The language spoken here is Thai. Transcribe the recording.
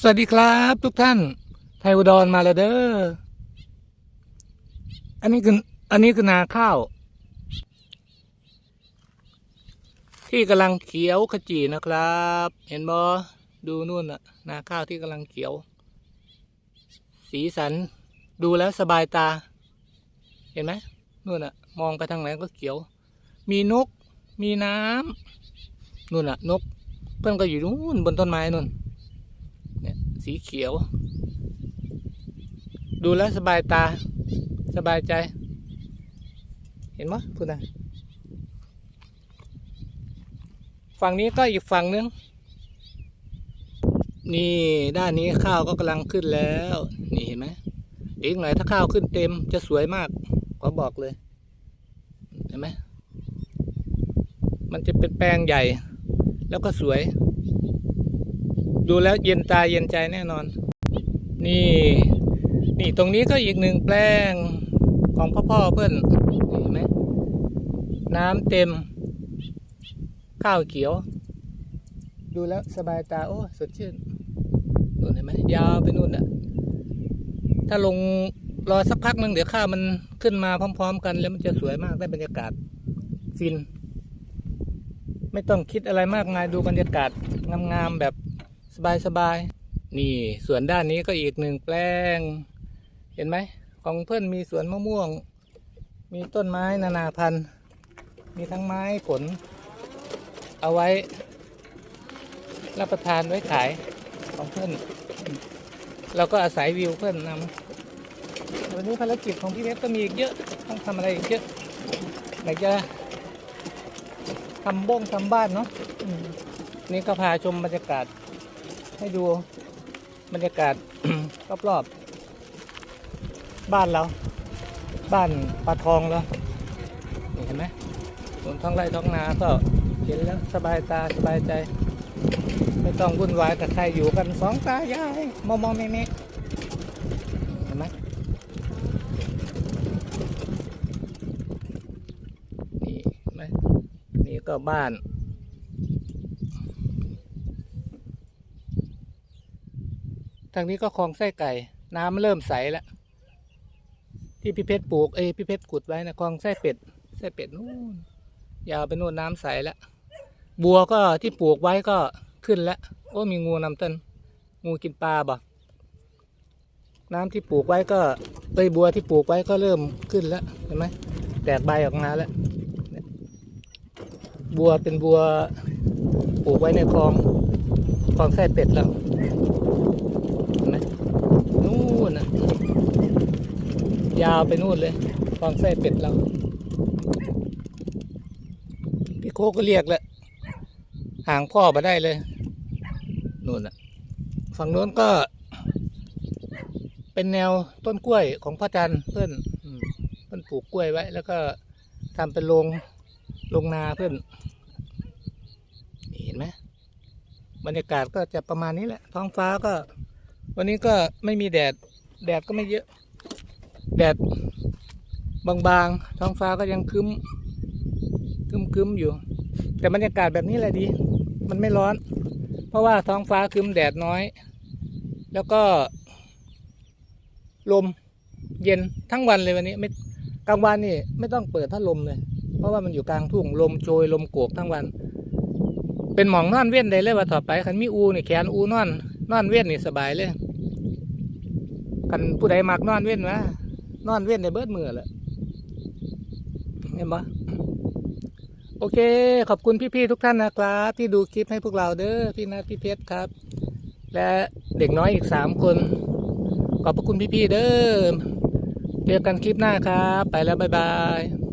สวัสดีครับทุกท่าน ไทยอุดรมาแล้วเด้อ อันนี้คืออันนี้คือนาข้าว ที่กำลังเขียวขจีนะครับ เห็นบอดูนู่นน่ะ นาข้าวที่กำลังเขียว สีสัน ดูแล้วสบายตา เห็นไหมนู่นน่ะ มองไปทางไหนก็เขียว มีนก มีน้ำนู่นน่ะ นก เพื่อนก็อยู่นู่นบนต้นไม้นู่น สีเขียว ดูแล้วสบายตา สบายใจ เห็นไหมพูดนะฝั่งนี้ก็อีกฝั่งนึง นี่ด้านนี้ข้าวก็กำลังขึ้นแล้ว นี่เห็นไหมอีกหน่อยถ้าข้าวขึ้นเต็มจะสวยมากขอบอกเลย เห็นไหมมันจะเป็นแปลงใหญ่ แล้วก็สวย ดูแล้วเย็นตาเย็นใจแน่นอน นี่ นี่ตรงนี้ก็อีกหนึ่งแปลงของพ่อพ่อเพื่อนเห็นไหมน้ำเต็ม ข้าวเขียว ดูแล้วสบายตา โอ้สดชื่นนู่นเห็นไหมยาวไปนู่นน่ะถ้าลงรอสักพักหนึ่งเดี๋ยวข้าวมันขึ้นมาพร้อม ๆ กัน แล้วมันจะสวยมากได้บรรยากาศฟิน ไม่ต้องคิดอะไรมากมายดูบรรยากาศงามๆแบบ สบายๆ นี่ส่วนด้านนี้ก็อีกหนึ่งแปลง เห็นไหม ของเพื่อนมีสวนมะม่วง มีต้นไม้นานาพันธุ์ มีทั้งไม้ผล เอาไว้ รับประทานไว้ขายของเพื่อน เราก็อาศัยวิวเพื่อนนำวันนี้ภารกิจของพี่เพชรก็มีอีกเยอะ ต้องทำอะไรอีกเยอะไหนจะทำบ้งทำบ้านเนาะอืมนี่ก็พาชมบรรยากาศ ให้ดูบรรยากาศ รอบๆบ้านเรา บ้านปลาทองเราเห็นไหมสวนท้องไร่ท้องนาก็เห็นแล้วสบายตาสบายใจ ไม่ต้องวุ่นวายกับใครอยู่กันสองตายายมองมองแม่แม่เห็นไหมนี่เห็นไหมนี่ก็บ้าน ทางนี้ก็คลองไส้ไก่ น้ำเริ่มใสแล้วที่พี่เพชรปลูกเอ้พี่เพชรขุดไว้นะคลองไส้เป็ดไส้เป็ดนู่นยาวไปนู่นน้ำใสแล้วบัวก็ที่ปลูกไว้ก็ขึ้นแล้วโอ้มีงูนำต้นงูกินปลาบ่น้ำที่ปลูกไว้ก็เอ้ยบัวที่ปลูกไว้ก็เริ่มขึ้นแล้วเห็นไหมแตกใบออกมาแล้วบัวเป็นบัวปลูกไว้ในคลองคลองไส้เป็ดแล้ว เห็นไหมนู่นน่ะ ยาวไปนู่นเลยคลองไส้เป็ดเรา พี่โคก็เรียกแหละห่างพ่อมาได้เลยนู่นน่ะฝั่งโน้นก็ เป็นแนวต้นกล้วยของพ่อจันเพื่อนเพื่อนปลูกกล้วยไว้ แล้วก็ทำเป็นโรงโรงนาเพื่อนเห็นไหมบรรยากาศก็จะประมาณนี้แหละ ท้องฟ้าก็ วันนี้ก็ไม่มีแดด แดดก็ไม่เยอะ แดดบางๆ ท้องฟ้าก็ยังคึ้มคึ้มคึ้มอยู่ แต่บรรยากาศแบบนี้แหละดี มันไม่ร้อน เพราะว่าท้องฟ้าคึ้มแดดน้อย แล้วก็ ลมเย็นทั้งวันเลยวันนี้ ไม่กลางวันนี่ไม่ต้องเปิดพัดลมเลย เพราะว่ามันอยู่กลางทุ่งลมโชยลมโกกทั้งวัน เป็นหมองนอนเว้นได้เลยว่าต่อไปคันมีอูนี่แขนอูนอน นอนเว้นนี่สบายเลย กันผู้ใดมักนอนเว้นวะ นอนเว้นในเบิดมือแหละเห็นปะโอเค ขอบคุณพี่ๆทุกท่านนะครับ ที่ดูคลิปให้พวกเราเด้อพี่นัทพี่เพชรครับ และเด็กน้อยอีกสามคน ขอบพระคุณพี่ๆเด้อเจอกันคลิปหน้าครับ ไปแล้ว บ๊ายบาย